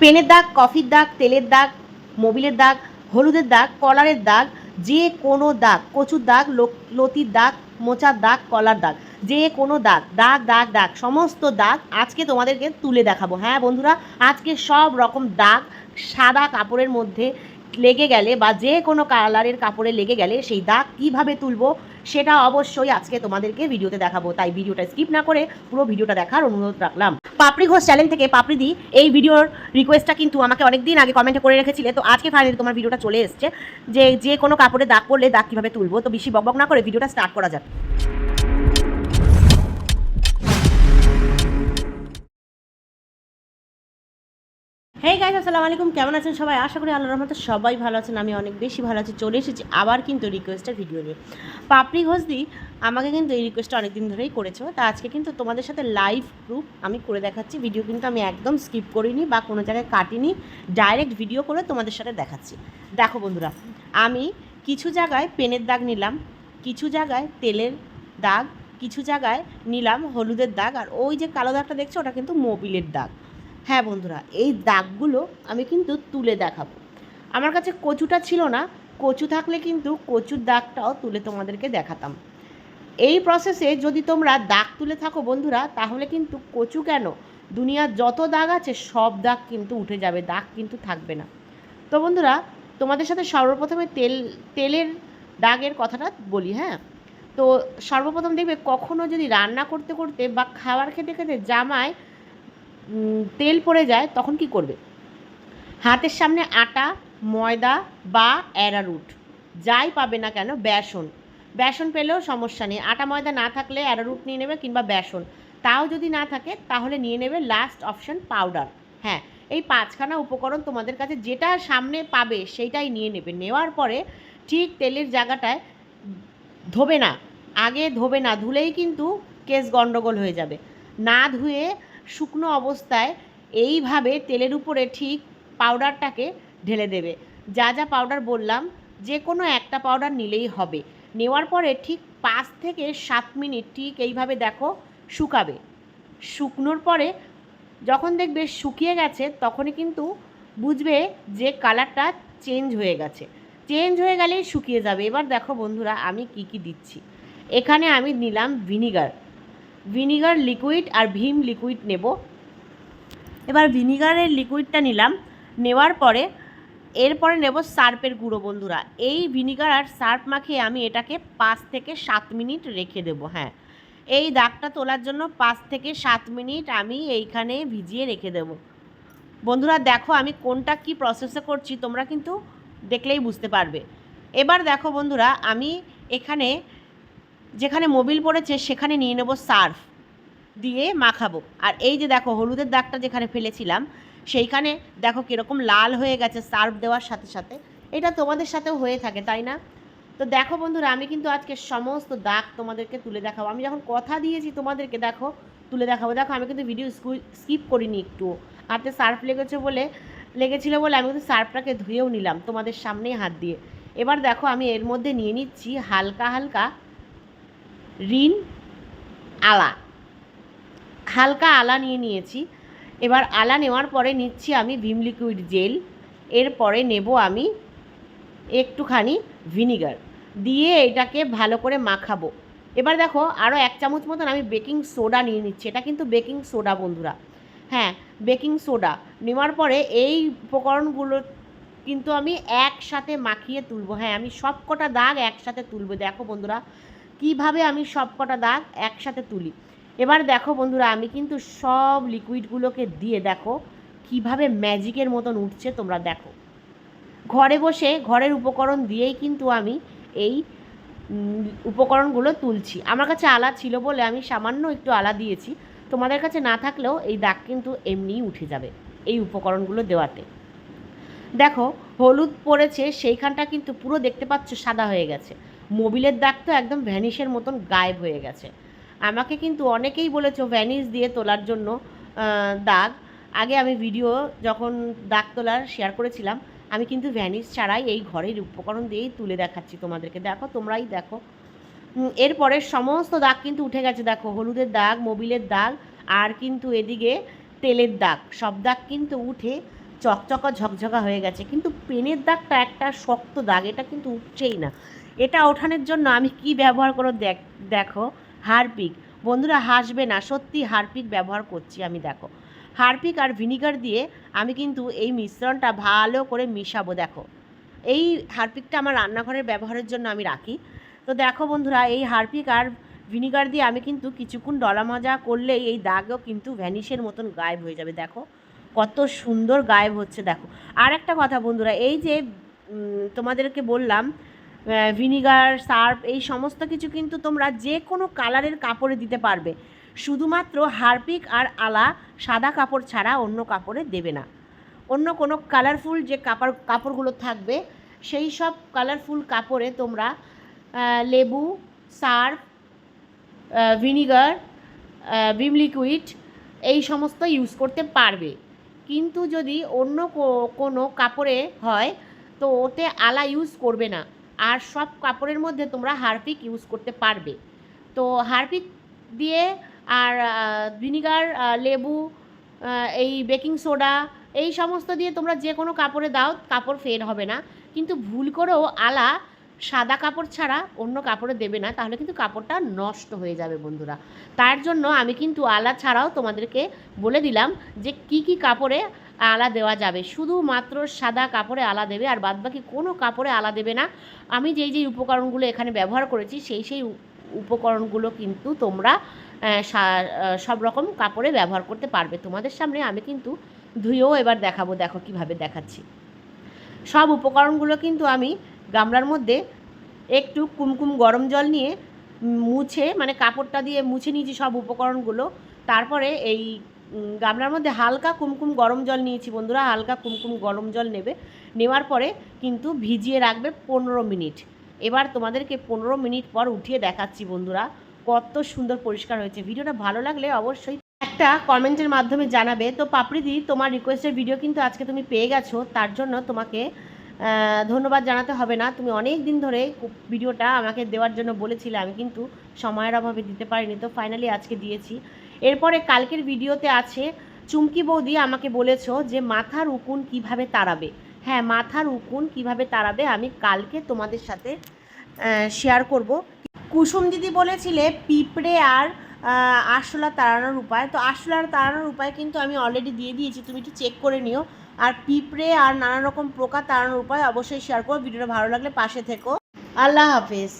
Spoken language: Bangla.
পেনের দাগ, কফির দাগ, তেলের দাগ, মোবিলের দাগ, হলুদের দাগ, কলারের দাগ, যে কোনো দাগ, কচুর দাগ লতির দাগ, মোচার দাগ, কলার দাগ, যে কোনো দাগ দাগ দাগ দাগ, সমস্ত দাগ আজকে তোমাদেরকে তুলে দেখাবো। হ্যাঁ বন্ধুরা, আজকে সব রকম দাগ সাদা কাপড়ের মধ্যে লেগে গেলে বা যে কোনো কালারের কাপড়ে লেগে গেলে সেই দাগ কীভাবে তুলবো সেটা অবশ্যই আজকে তোমাদেরকে ভিডিওতে দেখাবো। তাই ভিডিওটা স্কিপ না করে পুরো ভিডিওটা দেখার অনুরোধ রাখলাম। পাপড়ি ঘোষ চ্যানেল থেকে পাপড়ি দি, এই ভিডিওর রিকোয়েস্টটা কিন্তু আমাকে অনেক দিন আগে কমেন্টে করে রেখেছিলে। তো আজকে ফাইনালি তোমার ভিডিওটা চলে এসছে। যে যে কোনো কাপড়ে দাগ পড়লে দাগ কীভাবে তুলবো? তো বেশি বকবক না করে ভিডিওটা স্টার্ট করা যাক। হেই গাইজ আসসালামু আলাইকুম কেমন আছেন সবাই? আশা করি আল্লাহর রহমতে সবাই ভালো আছেন। আমি অনেক বেশি ভালো আছি। চলে এসেছি আবার কিন্তু রিকোয়েস্টের ভিডিও নিয়ে। পাপড়ি ঘোষদি আমাকে কিন্তু এই রিকোয়েস্টটা অনেক দিন ধরেই করেছ। তা আজকে কিন্তু তোমাদের সাথে লাইভ প্রুফ আমি করে দেখাচ্ছি। ভিডিও কিন্তু আমি একদম স্কিপ করিনি বা কোনো জায়গায় কাটিনি। ডাইরেক্ট ভিডিও করে তোমাদের সাথে দেখাচ্ছি। দেখো বন্ধুরা, আমি কিছু জায়গায় পেনের দাগ নিলাম, কিছু জায়গায় তেলের দাগ, কিছু জায়গায় নিলাম হলুদের দাগ, আর ওই যে কালো দাগটা দেখছ, ওটা কিন্তু মোবিলের দাগ। হ্যাঁ বন্ধুরা, এই দাগগুলো আমি কিন্তু তুলে দেখাবো। আমার কাছে কচুটা ছিল না, কচু থাকলে কিন্তু কচুর দাগটাও তুলে তোমাদেরকে দেখাতাম। এই প্রসেসে যদি তোমরা দাগ তুলে থাকো বন্ধুরা, তাহলে কিন্তু কচু কেন? দুনিয়ার যত দাগ আছে, সব দাগ কিন্তু উঠে যাবে, দাগ কিন্তু থাকবে না। তো বন্ধুরা, তোমাদের সাথে সর্বপ্রথমে তেল, তেলের দাগের কথাটা বলি হ্যাঁ? তো সর্বপ্রথম দেখবে কখনো যদি রান্না করতে করতে বা খাবার খেতে খেতে জামায় তেল পড়ে যায়, তখন কি করবে? হাতের সামনে আটা, ময়দা বা অ্যারারুট যাই পাবে না কেন, বেসন। বেসন পেলেও সমস্যা নেই। আটা, ময়দা না থাকলে অ্যারারুট নিয়ে নেবে কিংবা বেসন। তাও যদি না থাকে, তাহলে নিয়ে নেবে লাস্ট অপশন পাউডার হ্যাঁ এই পাঁচখানা উপকরণ তোমাদের কাছে যেটা সামনে পাবে, সেইটাই নিয়ে নেবে। নেওয়ার পরে ঠিক তেলের জায়গাটায় ধোবে না। আগে ধোবে না, ধুলেই কিন্তু কেস গন্ডগোল হয়ে যাবে। না ধুয়ে শুকনো অবস্থায় এইভাবে তেলের উপরে ঠিক পাউডারটাকে ঢেলে দেবে। যা যা পাউডার বললাম যে কোনো একটা পাউডার নিলেই হবে। নেওয়ার পরে ঠিক পাঁচ থেকে সাত মিনিট ঠিক এইভাবে দেখো শুকাবে। শুকনোর পরে যখন দেখবে শুকিয়ে গেছে, তখনই কিন্তু বুঝবে যে কালারটা চেঞ্জ হয়ে গেছে। চেঞ্জ হয়ে গেলেই শুকিয়ে যাবে। এবার দেখো বন্ধুরা, আমি কি কি দিচ্ছি। এখানে আমি নিলাম ভিনিগার ভিনিগার লিকুইড আর ভীম লিকুইড নেব। এবার ভিনিগারের লিকুইডটা নিলাম। নেওয়ার পরে, এরপরে নেব সার্পের গুঁড়ো বন্ধুরা। এই ভিনিগার আর সার্প মাখিয়ে আমি এটাকে পাঁচ থেকে সাত মিনিট রেখে দেবো হ্যাঁ। এই দাগটা তোলার জন্য পাঁচ থেকে সাত মিনিট আমি এইখানে ভিজিয়ে রেখে দেবো। বন্ধুরা, দেখো আমি কোনটা কি প্রসেসে করছি, তোমরা কিন্তু দেখলেই বুঝতে পারবে। এবার দেখো বন্ধুরা, আমি এখানে যেখানে মোবিল পড়েছে সেখানে নিয়ে নেব সার্ফ দিয়ে মাখাবো। আর এই যে দেখো, হলুদের দাগটা যেখানে ফেলেছিলাম, সেইখানে দেখো কীরকম লাল হয়ে গেছে সার্ফ দেওয়ার সাথে সাথে। এটা তোমাদের সাথেও হয়ে থাকে, তাই না? তো দেখো বন্ধুরা, আমি কিন্তু আজকে সমস্ত দাগ তোমাদেরকে তুলে দেখাবো। আমি যখন কথা দিয়েছি তোমাদেরকে, দেখো, তুলে দেখাবো। দেখো, আমি কিন্তু ভিডিও স্কিপ করিনি একটু হাতে সার্ফ লেগেছে বলে, লেগেছিল বলে আমি কিন্তু সার্ফটাকে ধুয়েও নিলাম তোমাদের সামনেই হাত দিয়ে। এবার দেখো, আমি এর মধ্যে নিয়ে নিচ্ছি হালকা হালকা রিন আলা। হালকা আলা নিয়ে নিয়েছি। এবার আলা নেওয়ার পরে নিচ্ছি আমি ভিম লিকুইড জেল। এরপরে নেব আমি একটুখানি ভিনিগার। দিয়ে এটাকে ভালো করে মাখাবো। এবার দেখো আরও এক চামচ মতন আমি বেকিং সোডা নিয়ে নিচ্ছি। এটা কিন্তু বেকিং সোডা, বন্ধুরা। হ্যাঁ বেকিং সোডা। নেওয়ার পরে এই উপকরণগুলো কিন্তু আমি একসাথে মাখিয়ে তুলবো। হ্যাঁ আমি সব কটা দাগ একসাথে তুলবো। দেখো, বন্ধুরা কীভাবে আমি সব কটা দাগ একসাথে তুলি? এবার দেখো বন্ধুরা, আমি কিন্তু সব লিকুইডগুলোকে দিয়ে দেখো কীভাবে ম্যাজিকের মতন উঠছে, তোমরা দেখো। ঘরে বসে ঘরের উপকরণ দিয়েই কিন্তু আমি এই উপকরণগুলো তুলছি। আমার কাছে আলা ছিল বলে আমি সামান্য একটু আলা দিয়েছি। তোমাদের কাছে না থাকলেও এই দাগ কিন্তু এমনিই উঠে যাবে এই উপকরণগুলো দেওয়াতে। দেখো, হলুদ পড়েছে, সেইখানটা কিন্তু পুরো দেখতে পাচ্ছ সাদা হয়ে গেছে। মোবিলের দাগ তো একদম ভ্যানিশের মতন গায়েব হয়ে গেছে। আমাকে কিন্তু অনেকেই বলেছ, ভ্যানিশ দিয়ে তোলার জন্য দাগ। আগে আমি ভিডিও যখন দাগ তোলার শেয়ার করেছিলাম, আমি কিন্তু ভ্যানিশ ছাড়াই এই ঘরের উপকরণ দিয়েই তুলে দেখাচ্ছি তোমাদেরকে। দেখো, তোমরাই দেখো। এরপরে সমস্ত দাগ কিন্তু উঠে গেছে। দেখো, হলুদের দাগ, মোবিলের দাগ, আর কিন্তু এদিকে তেলের দাগ। সব দাগ কিন্তু উঠে চকচকা ঝকঝকা হয়ে গেছে। কিন্তু পেনের দাগটা একটা শক্ত দাগ, এটা কিন্তু উঠছেই না। এটা ওঠানোর জন্য আমি কি ব্যবহার করো দেখ, দেখো, হারপিক। বন্ধুরা, হাসবে না, সত্যি হারপিক ব্যবহার করছি আমি, দেখো। হারপিক আর ভিনিগার দিয়ে আমি কিন্তু এই মিশ্রণটা ভালো করে মিশাবো, দেখো। এই হারপিকটা আমার রান্নাঘরের ব্যবহারের জন্য আমি রাখি। তো দেখো বন্ধুরা, এই হারপিক আর ভিনিগার দিয়ে আমি কিন্তু কিছুক্ষণ ডলা মাজা করলেই এই দাগও কিন্তু ভ্যানিশের মতন গায়েব হয়ে যাবে, দেখো। কত সুন্দর গায়েব হচ্ছে, দেখো। আর একটা কথা বন্ধুরা, এই যে তোমাদেরকে বললাম ভিনিগার, সার্ফ, এই সমস্ত কিছু কিন্তু তোমরা যে কোনো কালারের কাপড়ে দিতে পারবে। শুধুমাত্র হারপিক আর আলা সাদা কাপড় ছাড়া অন্য কাপড়ে দেবে না। অন্য কোনো কালারফুল যে কাপড়, কাপড়গুলো থাকবে, সেই সব কালারফুল কাপড়ে তোমরা লেবু, সার্ফ ভিনিগার ভিম লিকুইড, এই সমস্ত ইউজ করতে পারবে। কিন্তু যদি অন্য কোনো কাপড়ে হয়, তো ওতে আলা ইউজ করবে না। আর সব কাপড়ের মধ্যে তোমরা হারপিক ইউজ করতে পারবে। তো হারপিক দিয়ে আর ভিনিগার লেবু এই বেকিং সোডা, এই সমস্ত দিয়ে তোমরা যে কোনো কাপড়ে দাও, কাপড় ফের হবে না। কিন্তু ভুল করেও আলা সাদা কাপড় ছাড়া অন্য কাপড়ে দেবে না, তাহলে কিন্তু কাপড়টা নষ্ট হয়ে যাবে বন্ধুরা। তার জন্য আমি কিন্তু আলা ছাড়াও তোমাদেরকে বলে দিলাম যে কি কি কাপড়ে আলা দেওয়া যাবে। শুধুমাত্র সাদা কাপড়ে আলা দেবে, আর বাদবাকি কোনো কাপড়ে আলা দেবে না। আমি যেই যেই উপকরণগুলো এখানে ব্যবহার করেছি, সেই সেই উপকরণগুলো কিন্তু তোমরা সব রকম কাপড়ে ব্যবহার করতে পারবে। তোমাদের সামনে আমি কিন্তু ধুয়েও এবার দেখাবো, দেখো কীভাবে দেখাচ্ছি। সব উপকরণগুলো কিন্তু আমি গামলার মধ্যে একটু কুমকুম গরম জল নিয়ে মুছে মানে কাপড়টা দিয়ে মুছে নিয়েছি সব উপকরণগুলো। তারপরে এই গামলার মধ্যে হালকা কুমকুম গরম জল নিয়েছি বন্ধুরা, হালকা কুমকুম গরম জল নেবে। নেওয়ার পরে কিন্তু ভিজিয়ে রাখবে পনেরো মিনিট। এবার তোমাদেরকে পনেরো মিনিট পর উঠিয়ে দেখাচ্ছি বন্ধুরা, কত সুন্দর পরিষ্কার হয়েছে। ভিডিওটা ভালো লাগলে অবশ্যই একটা কমেন্টের মাধ্যমে জানাবে। তো পাপড়িদি তোমার রিকোয়েস্টের ভিডিও কিন্তু আজকে তুমি পেয়ে গেছো, তার জন্য তোমাকে ধন্যবাদ জানাতে হবে না। তুমি অনেক দিন ধরে ভিডিওটা আমাকে দেওয়ার জন্য বলেছিলে, আমি কিন্তু সময়ের অভাবে দিতে পারিনি। তো ফাইনালি আজকে দিয়েছি। এরপরে কালকের ভিডিওতে আছে, চুমকি বৌদি আমাকে বলেছ যে মাথার উকুন কীভাবে তাড়াবে। হ্যাঁ মাথার উকুন কীভাবে তাড়াবে আমি কালকে তোমাদের সাথে শেয়ার করব। কুসুম দিদি বলেছিলে পিঁপড়ে আর আরশোলা তাড়ানোর উপায়। তো আরশোলার তাড়ানোর উপায় কিন্তু আমি অলরেডি দিয়ে দিয়েছি, তুমি একটু চেক করে নিও। আর পিঁপড়ে আর নানা রকম পোকা তাড়ানোর উপায় অবশ্যই শেয়ার করো, ভিডিওটা ভালো লাগলে পাশে থেকো। আল্লাহ হাফেজ।